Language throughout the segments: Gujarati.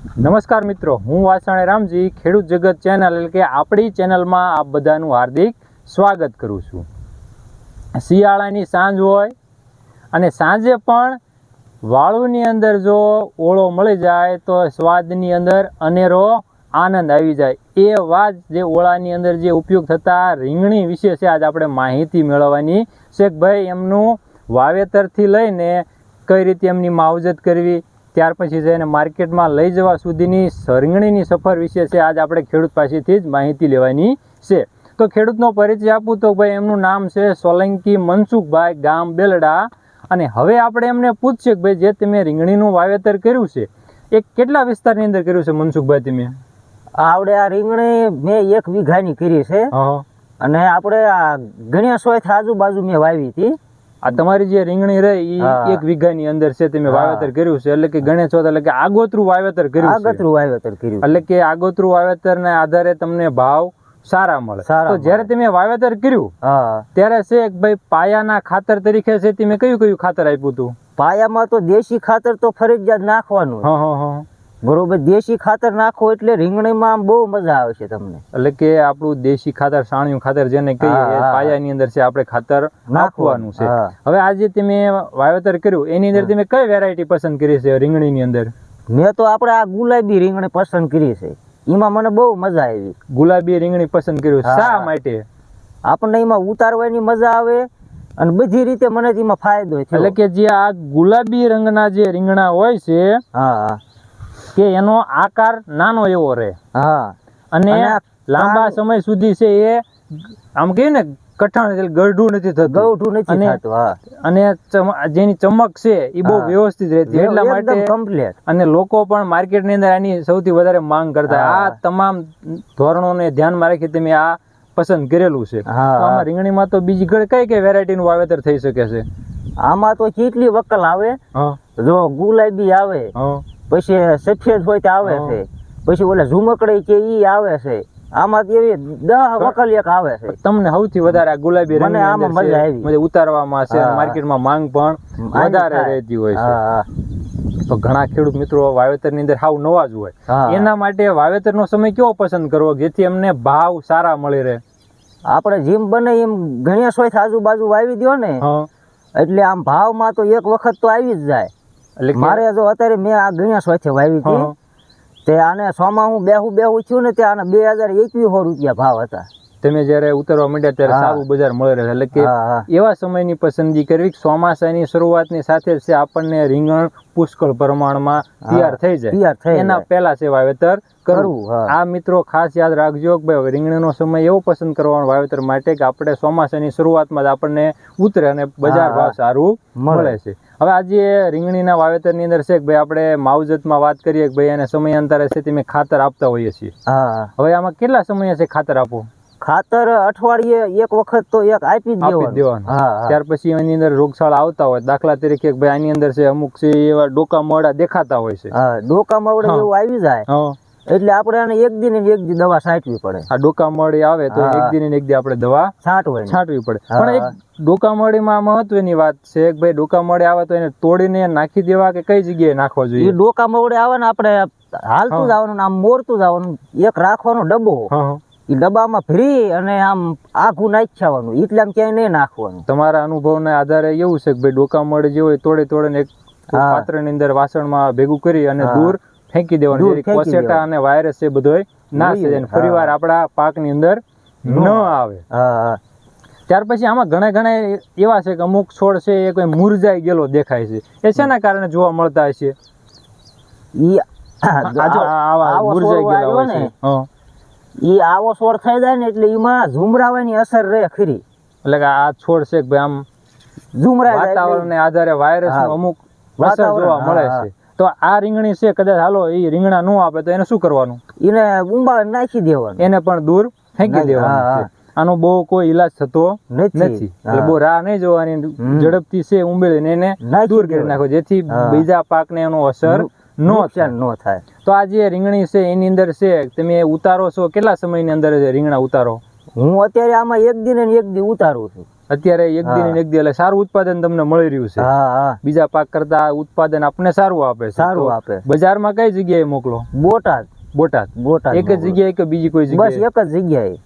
નમસ્કાર મિત્રો, હું વાસણે રામજી, ખેડૂત જગત ચેનલ એટલે કે આપણી ચેનલમાં આપ બધાનું હાર્દિક સ્વાગત કરું છું. શિયાળાની સાંજ હોય અને સાંજે પણ વાળુની અંદર જો ઓળો મળી જાય તો સ્વાદની અંદર અનેરો આનંદ આવી જાય. એ વાત જે ઓળાની અંદર જે ઉપયોગ થતા રીંગણી વિશે છે, આજ આપણે માહિતી મેળવવાની. છે ભાઈ એમનું વાવેતરથી લઈને કઈ રીતે એમની માવજત કરવી ત્યાર પછી છે એને માર્કેટમાં લઈ જવા સુધીની સરંગણીની સફર વિશે છે આજ આપણે ખેડૂત પાસેથી જ માહિતી લેવાની છે. તો ખેડૂતનો પરિચય આપું તો ભાઈ એમનું નામ છે સોલંકી મનસુખભાઈ ગામ બેલડા અને હવે આપણે એમને પૂછશે કે ભાઈ જે તમે રીંગણીનું વાવેતર કર્યું છે એ કેટલા વિસ્તારની અંદર કર્યું છે મનસુખભાઈ તમે? આવડે આ રીંગણી મેં એક વીઘાની કરી છે. અને આપણે આ ગણેશ હોય આજુબાજુ મેં વાવી હતી. આ તમારી જે રીંગણી રહે એ. એક વીઘાની અંદર છે તમે વાવેતર કર્યું છે. એટલે કે ગણેશ ચોથ એટલે કે આગોતરું વાવેતર કર્યું આગોતરું વાવેતર કર્યું એટલે કે આગોતરું વાવેતરના આધારે તમને ભાવ સારા મળે. તો જ્યારે તમે વાવેતર કર્યું ત્યારે છે ભાઈ પાયાના ખાતર તરીકે છે તમે કયું કયું ખાતર આપ્યું હતું? પાયામાં તો દેશી ખાતર તો ફરજિયાત નાખવાનું હા હા હા. બરોબર દેશી ખાતર નાખો એટલે રીંગણીમાં આમ બહુ મજા આવશે તમને. એટલે કે આપણું દેશી ખાતર સાણિયું ખાતર જેને કહીએ. પાયાની અંદર છે આપણે ખાતર નાખવાનું છે. હવે આજે તમે વાવેતર કર્યું એની અંદર તમે કઈ વેરાયટી પસંદ કરી છે રીંગણીની અંદર? મેં તો આપણે આ ગુલાબી રીંગણી પસંદ કરી છે. એમાં મને બહુ મજા આવી. ગુલાબી રીંગણી પસંદ કર્યું. શા માટે? આપણને એમાં ઉતારવાની મજા આવે અને બધી રીતે મને એમાં ફાયદો એટલે કે જે આ ગુલાબી રંગના જે રીંગણા હોય છે હા. કે એનો આકાર નાનો એવો રહે. હા. અને લાંબા સમય સુધી છે એ આમ કહીએ ને કઠણ એટલે નથી થતું. ગૌઠું નથી થતું હા. અને જેની ચમક છે એ બહુ. વ્યવસ્થિત રહેતી એટલા માટે કમ્પ્લીટ અને લોકો પણ માર્કેટની અંદર આની સૌથી વધારે માંગ કરતા. આ તમામ ધોરણોને ધ્યાનમાં રાખી તમે આ પસંદ કરેલું છે. આમાં રીંગણીમાં તો બીજી કઈ કઈ વેરાયટીનું વાવેતર થઈ શકે છે? આમાં તો કેટલી વકલ આવે. જો ગુલાબી આવે. પછી સફેદ હોય તે આવે છે. પછી ઓલા ઝુમકડી કે ઈ આવે છે. આમાં એવી દહ વકલ એક આવે છે. તમને સૌથી વધારે ગુલાબી મને આમાં મજા આવી. ઉતારવામાં છે. માર્કેટમાં માંગ પણ વધારે રહેતી હોય છે. હા, હા. તો ઘણા ખેડૂત મિત્રો વાવેતરની અંદર હાવ નવા જ હોય. એના માટે વાવેતરનો સમય કેવો પસંદ કરવો? જેથી એમને ભાવ સારા મળી રહે. આપણે જેમ બને એમ ગણ્યા સોય આજુબાજુ વાવી દ્યો ને. એટલે આમ ભાવમાં તો એક વખત તો આવી જ જાય. એટલે મારે જો અત્યારે મેં આ ગણ્યા સોય વાવી હતી. તે આને સોમાં હું બેહું બેહું થયું ને તે આને બે હજાર એકવીસો રૂપિયા ભાવ હતા. તમે જ્યારે ઉતરવા માંડ્યા ત્યારે સારું બજાર મળે રહે એટલે કે. એવા સમયની પસંદગી કરવી ચોમાસાની શરૂઆતની સાથે જ આપણને રીંગણ પુષ્કળ પ્રમાણમાં તૈયાર થઈ જાય. એના પહેલા છે વાવેતર કરવું. આ મિત્રો ખાસ યાદ રાખજો કે ભાઈ રીંગણનો સમય એવો પસંદ કરવાનો વાવેતર માટે કે આપણે ચોમાસાની શરૂઆતમાં જ આપણને ઉતરે અને બજાર ભાવ સારું મળે. છે. હવે આજે રીંગણીના વાવેતરની અંદર છે કે ભાઈ આપણે માવજતમાં વાત કરીએ કે ભાઈ એને સમયાંતરે છે તમે ખાતર આપતા હોઈએ છીએ. હવે આમાં કેટલા સમય છે ખાતર આપો ખાતર અઠવાડિયે એક વખત તો એક આપી જ દેવાનું. ત્યાર પછી એની અંદર રોગશાળ આવતા હોય દાખલા તરીકે ભાઈ આની અંદર છે અમુક છે એવા ડોકા મોડા દેખાતા હોય છે. ડોકા મવડે એવું આવી જાય. એટલે આપણે આને એક દિન એક દી દવા છાંટવી પડે. આ ડોકા મળી આવે તો એક દિન એક દી આપણે દવા છાંટવી છાંટવી પડે. પણ એક ડોકામડીમાં મહત્વની વાત છે કે ભાઈ ડોકામડી આવે તો એને તોડીને નાખી દેવા કે કઈ જગ્યાએ નાખવા એ જોઈએ ડોકા મવડે આવે ને આપણે હાલતું જ આવવાનું આમ મોરતું જવાનું એક રાખવાનો ડબ્બો. એ ડબ્બામાં ભરી અને આમ આખું નાખ્યાવાનું એટલે આમ ક્યાંય નહીં નાખવાનું. તમારા અનુભવના આધારે એવું છે કે ભાઈ ડોકામડી જે હોય તોડે તોડે એક. પાત્રની અંદર વાસણમાં ભેગું કરી અને દૂર ફેંકી દેવાનું કોસેટા. અને વાયરસ એ બધો ના થઈ જાય ફરીવાર આપણા પાકની અંદર ન આવે. હા ત્યાર પછી આમાં ઘણા ઘણા એવા છે કે અમુક છોડ છે એ કોઈ મુરઝાઈ ગયેલો દેખાય છે. એ શેના કારણે જોવા મળતા હશે મુરઝાઈ ગયેલા હોય છે. ઈ આવો છોડ થઈ જાય ને એટલે એમાં ઝુમરાવાની અસર રહે ખરી. એટલે કે આ છોડ છે ભાઈ આમ ઝુમરા વાતાવરણને આધારે વાયરસ અમુક અસર જોવા મળે છે. તો આ રીંગણી છે કદાચ હાલો એ રીંગણા ન આપે તો એને શું કરવાનું? એને ઉંબા નાખી દેવાનું. એને પણ દૂર ફેંકી દેવાનું. આનો બહુ કોઈ ઈલાજ થતો નથી. એટલે બહુ રાહ નહીં જોવાની. ઝડપથી છે ઉંબેળીને એને દૂર કરી નાખો. જેથી. બીજા પાકને એનો અસર નું- ન નો થાય. તો આ જે રીંગણી છે એની અંદર છે તમે ઉતારો છો કેટલા સમયની અંદર રીંગણા ઉતારો? હું અત્યારે આમાં એક દિન એક દી ઉતારું છું. અત્યારે એક દિન એક દી એટલે સારું ઉત્પાદન તમને મળી રહ્યું છે. બીજા પાક કરતા ઉત્પાદન આપને સારું આપે સારું આપે. બજારમાં કઈ જગ્યાએ મોકલો? બોટાદ. બોટાદ. બોટાદ એક જ જગ્યાએ કે બીજી કોઈ બસ એક જ જગ્યાએ.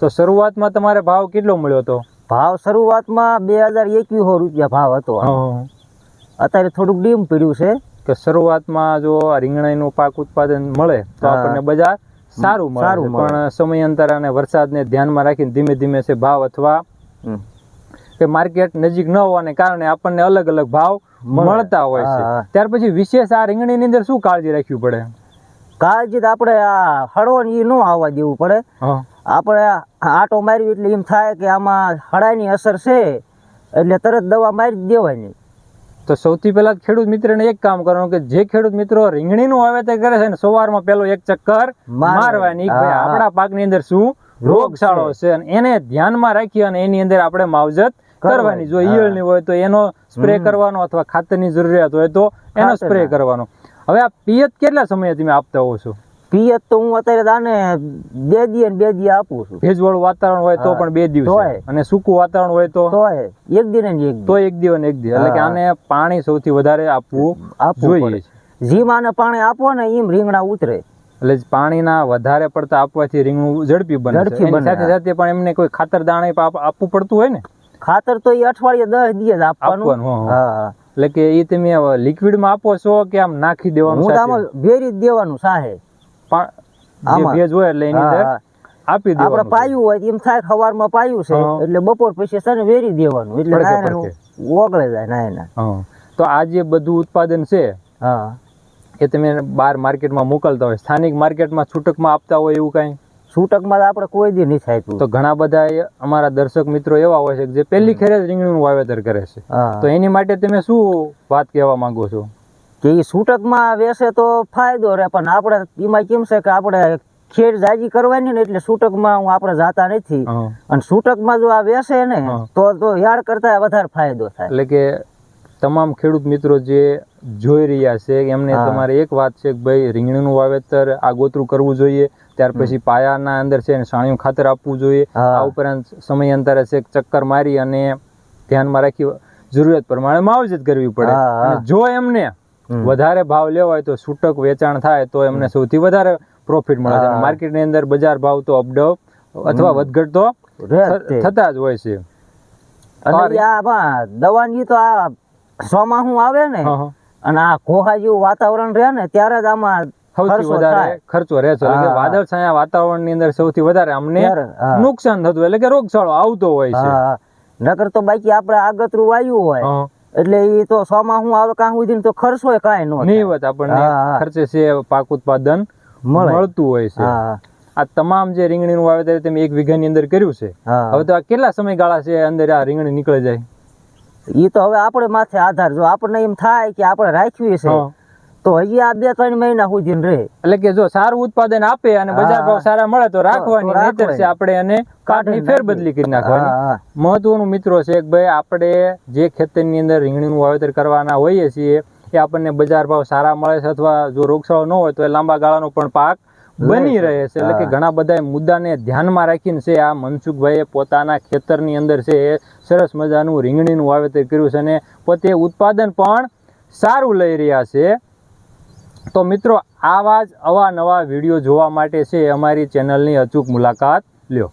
તો શરૂઆતમાં તમારે ભાવ કેટલો મળ્યો હતો? ભાવ શરૂઆતમાં બે હજાર એકવીસો રૂપિયા ભાવ હતો અત્યારે થોડુંક ડીમ પડ્યું છે. કે શરૂઆતમાં જો આ રીંગણાઈનું પાક ઉત્પાદન મળે તો આપણને બજાર સારું મળે. પણ સમયાંતર અને વરસાદને ધ્યાનમાં રાખીને ધીમે ધીમે છે ભાવ અથવા કે માર્કેટ નજીક ન હોવાને કારણે આપણને અલગ અલગ ભાવ મળતા હોય છે. ત્યાર પછી વિશેષ આ રીંગણીની અંદર શું કાળજી રાખવી પડે? કાળજી તો આપણે આ હળવો ને એ ન આવવા દેવું પડે. આપણે આટો મારવી એટલે એમ થાય કે આમાં હળાની અસર છે એટલે તરત દવા મારી જ દેવાની. તો સૌથી પહેલાં ખેડૂત મિત્રને એક કામ કરવાનું કે જે ખેડૂત મિત્રો રીંગણીનું વાવેતર કરે છે ને સવારમાં પેલો એક ચક્કર મારવાની. આપણા પાકની અંદર શું રોગશાળો છે. અને એને ધ્યાનમાં રાખી અને એની અંદર આપણે માવજત કરવાની. જો ઈયળની હોય તો એનો સ્પ્રે કરવાનો અથવા ખાતરની જરૂરિયાત હોય તો એનો સ્પ્રે કરવાનો. હવે આ પિયત કેટલા સમય તમે આપતા હોવ છો? પિયત તો હું અત્યારે તાને બે દી બે દી આપું છું. ભેજવાળું વાતાવરણ હોય તો પણ બે દિવસ. હોય અને સૂકું વાતાવરણ હોય તો? એક દી ને એક તો એક દિવસ ને એક દિવસ એટલે કે આને પાણી સૌથી વધારે આપવું આપવું જોઈએ. આને પાણી આપો ને એમ રીંગણા ઉતરે. એટલે પાણીના વધારે પડતા આપવાથી રીંગણું ઝડપી બને ઝડપી સાથે સાથે પણ એમને કોઈ ખાતર દાણે આપવું પડતું હોય ને? ખાતર તો એ અઠવાડિયે દસ દિવસ આપવાનું. હા. એટલે કે એ તમે લિક્વિડમાં આપો છો કે આમ નાખી દેવાનું હું આમાં ભેરી દેવાનું સાહે. પણ જે આમાં. ભેજ હોય એટલે એની અંદર હા. આપી આપણે પાયું હોય એમ થાય સવારમાં પાયું છે એટલે બપોર પછી છે વેરી દેવાનું એટલે ઓગળે જાય નાયણા. તો આ જે બધું ઉત્પાદન છે હા. એ તમે બહાર માર્કેટમાં મોકલતા હોય સ્થાનિક માર્કેટમાં છૂટકમાં આપતા હોય એવું કાંઈ? છૂટકમાં તો આપણે કોઈ દી નહીં થાય તો ઘણા બધા અમારા દર્શક મિત્રો એવા હોય છે કે જે પહેલી ખેરે રીંગણીનું વાવેતર કરે છે. તો એની માટે તમે શું વાત કહેવા માંગો છો? કે એ છૂટકમાં વેસે તો ફાયદો રહે પણ આપણે એમાં કેમ છે કે આપણે ખેડ જાજી કરવાની ને એટલે છૂટકમાં હું આપણે જાતા નથી. અને છૂટકમાં જો આ વેસે ને તો તો યાર કરતા વધારે ફાયદો થાય. એટલે કે તમામ ખેડૂત મિત્રો જે જોઈ રહ્યા છે એમને તમારે એક વાત છે કે ભાઈ રીંગણીનું વાવેતર આગોતરું કરવું જોઈએ ત્યાર પછી પાયાના અંદર છે સાણિયું ખાતર આપવું જોઈએ. આ ઉપરાંત સમયાંતરે છે ચક્કર મારી અને ધ્યાનમાં રાખી જરૂરિયાત પ્રમાણે માવજત કરવી પડે. જો એમને. વધારે ભાવ લેવા હોય તો છૂટક વેચાણ થાય તો એમને સૌથી વધારે પ્રોફિટ મળે છે. માર્કેટની અંદર બજાર ભાવ તો અપડાઉન અથવા વધઘટ તો. થતા જ હોય છે. અને આમાં દવાની તો આ ચોમાસું આવે ને. અને આ કોહા જેવું વાતાવરણ રહે ને ત્યારે જ આમાં સૌથી વધારે ખર્ચો રહે છે. એટલે. વાદળ છાયા વાતાવરણની અંદર સૌથી વધારે અમને નુકસાન થતું એટલે કે રોગચાળો આવતો હોય છે. નકર તો બાકી આપણે આગતરું વાયુ હોય. એટલે એ તો ચોમાસું આવે કાં સુધી તો ખર્ચો કાંઈ નો નહીવત આપણને. હા, હા. ખર્ચે છે પાક ઉત્પાદન મળતું હોય છે. આ તમામ જે રીંગણીનું વાવેતર તમે એક વીઘાની અંદર કર્યું છે. હવે તો આ કેટલા સમયગાળા છે અંદર આ રીંગણી નીકળી જાય? એ તો હવે આપણે માથે આધાર. જો આપણને એમ થાય કે આપણે રાખ્યું છે હા. તો હજી આ બે ત્રણ મહિના સુધી રહે. એટલે કે જો સારું ઉત્પાદન આપે અને બજાર ભાવ સારા મળે તો રાખવાની નહીતર છે આપણે એને કાઢી ફેરબદલી કરી નાખવાની. મહત્વનું મિત્રો છે કે ભાઈ આપણે જે ખેતરની અંદર રીંગણીનું વાવેતર કરવાના હોઈએ છીએ એ આપણને બજાર ભાવ સારા મળે છે અથવા જો રોગચાળો ન હોય તો એ લાંબા ગાળાનો પણ પાક બની રહે છે. એટલે કે ઘણા બધા મુદ્દાને ધ્યાનમાં રાખીને છે આ મનસુખભાઈએ પોતાના ખેતરની અંદર છે એ સરસ મજાનું રીંગણીનું વાવેતર કર્યું છે અને પોતે ઉત્પાદન પણ સારું લઈ રહ્યા છે. તો મિત્રો આવા જ અવાનવા વીડિયો જોવા માટે છે અમારી ચેનલની અચૂક મુલાકાત. લ્યો.